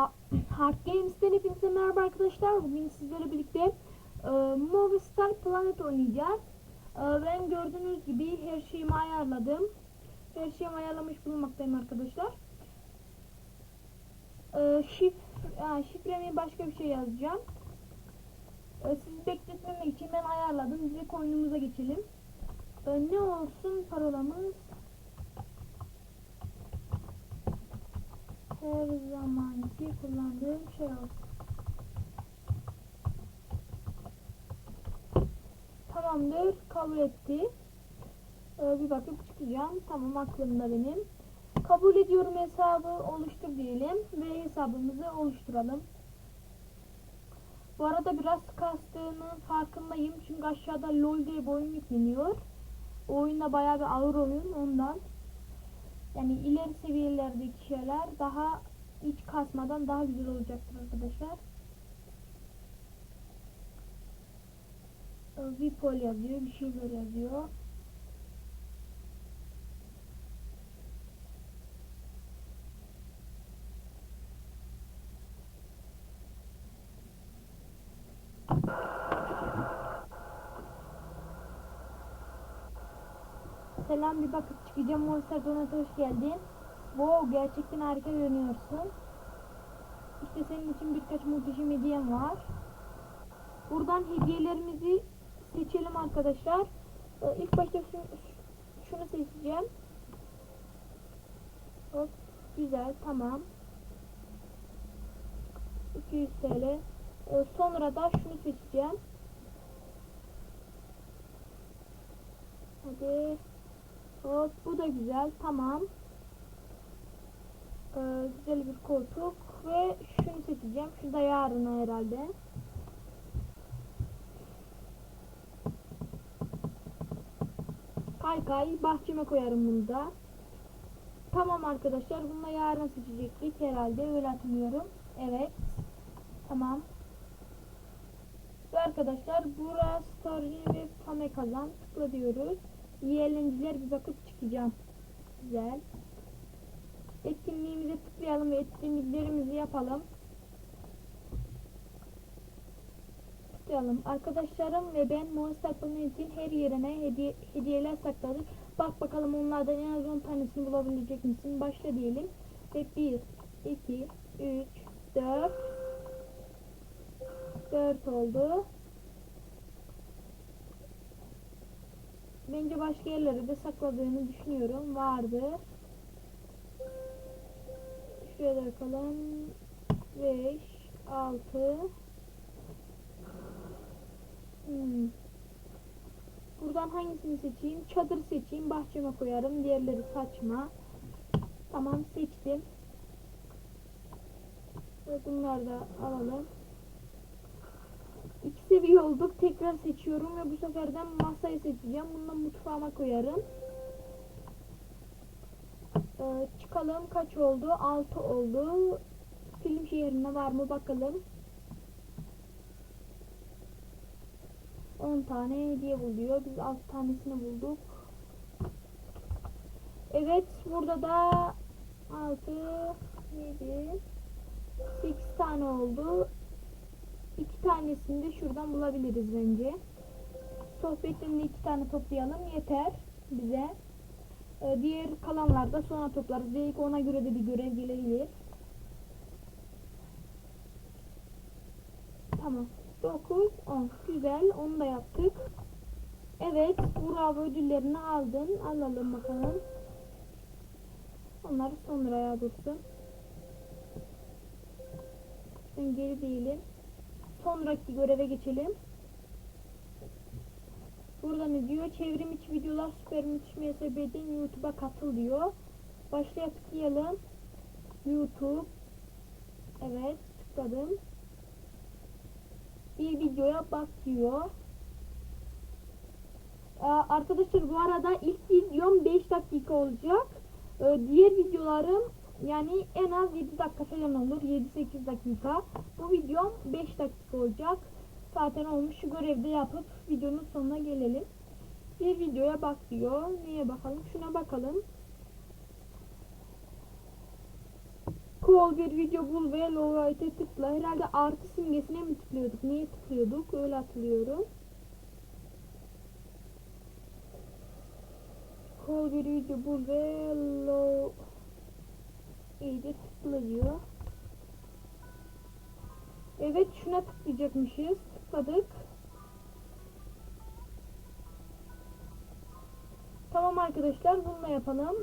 Ha Hard Games'ten hepinize merhaba arkadaşlar. Bugün sizlerle birlikte e, Movistar Planet oynayacağız. E, ben gördüğünüz gibi her şeyimi ayarladım. Her şeyimi ayarlamış bulunmaktayım arkadaşlar. E, şif ha, şifremi başka bir şey yazacağım. E, sizi bekletmemek için ben ayarladım. Direkt oyunumuza geçelim. E, ne olsun parolamız? Her zamanki kullandığım şey olsun. Tamamdır. Kabul etti. Ee, bir bakıp çıkacağım. Tamam aklımda benim. Kabul ediyorum hesabı oluştur diyelim. Ve hesabımızı oluşturalım. Bu arada biraz kastığının farkındayım. Çünkü aşağıda LOL diye bir oyun yükleniyor. O oyunda bayağı bir ağır oyun ondan. Yani ileri seviyelerdeki şeyler daha hiç kasmadan daha güzel olacaktır arkadaşlar. Ee, Vipol yazıyor, bir şeyler yazıyor. Selam bir bakıp çıkacağım. Monster Donat'a hoş geldin. Wow gerçekten harika görünüyorsun. İşte senin için birkaç muhteşem hediyem var. Buradan hediyelerimizi seçelim arkadaşlar. Ee, ilk başta şunu, şunu seçeceğim. Hop, güzel tamam. 200 TL. Ee, sonra da şunu seçeceğim. Hop bu da güzel. Tamam. Ee, güzel bir koltuk ve şunu seçeceğim. Şu da yarına herhalde. Kay kay bahçeme koyarım bunu da. Tamam arkadaşlar bunu da yarın seçecektik herhalde öyle hatırlıyorum. Evet. Tamam. Ve arkadaşlar burası Stargin ve Fame kazan tıkla diyoruz. İyi eğlenceler bir bakıp çıkacağım. Güzel. Etkinliğimize tıklayalım ve etkinliklerimizi yapalım. Tıklayalım. Arkadaşlarım ve ben Monster Planet'in her yerine hediye, hediyeler sakladık. Bak bakalım onlardan en az 10 tanesini bulabilecek misin? Başla diyelim. Ve 1, 2, 3, 4 4 oldu. Bence başka yerlere de sakladığını düşünüyorum. Vardır. Şuraya da bakalım. 5 6 hmm. Buradan hangisini seçeyim? Çadır seçeyim. Bahçeme koyarım. Diğerleri saçma. Tamam seçtim. Bunları da alalım. Olduk. Tekrar seçiyorum ve bu seferden masayı seçeceğim. Bunu da mutfağıma koyarım. Ee, çıkalım. Kaç oldu? 6 oldu. Film şehrine var mı bakalım. 10 tane hediye buluyor. Biz 6 tanesini bulduk. Evet. Burada da 6 7 8 tane oldu. İki tanesini de şuradan bulabiliriz bence. Sohbetten de iki tane toplayalım yeter bize. Ee, diğer kalanlar da sonra toplarız. Belki ona göre de bir görev gelebilir. Tamam. 9, 10. Güzel. Onu da yaptık. Evet. Bravo ödüllerini aldın. Alalım bakalım. Onları sonraya dursun. Ben geri değilim. Sonraki göreve geçelim. Burada ne diyor? Çevrim içi videolar Süper Müthiş MSB'den YouTube'a katıl diyor. Başlaya tıklayalım. YouTube. Evet tıkladım. Bir videoya bak diyor. Ee, arkadaşlar bu arada ilk videom 5 dakika olacak. Ee, diğer videolarım yani en az 7 dakika falan olur. 7-8 dakika. Bu videom 5 dakika olacak. Zaten olmuş. Şu görevde yapıp videonun sonuna gelelim. Bir videoya bak diyor. Neye bakalım? Şuna bakalım. Kol bir video bul ve lowright'e tıkla. Herhalde artı simgesine mi tıklıyorduk? Niye tıklıyorduk? Öyle hatırlıyorum. Kol bir video bul ve low iyice tıkla diyor. Evet şuna tıklayacakmışız. Tıkladık. Tamam arkadaşlar bununla yapalım.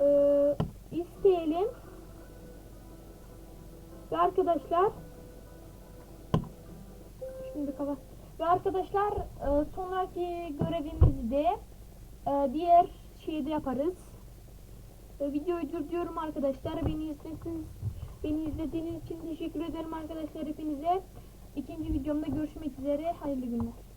Ee, isteyelim. Ve arkadaşlar şimdi kapat. Ve arkadaşlar e, sonraki görevimizi de e, diğer şeyde yaparız. E, videoyu durduruyorum arkadaşlar. Beni izlediğiniz, beni izlediğiniz için teşekkür ederim arkadaşlar hepinize. İkinci videomda görüşmek üzere. Hayırlı günler.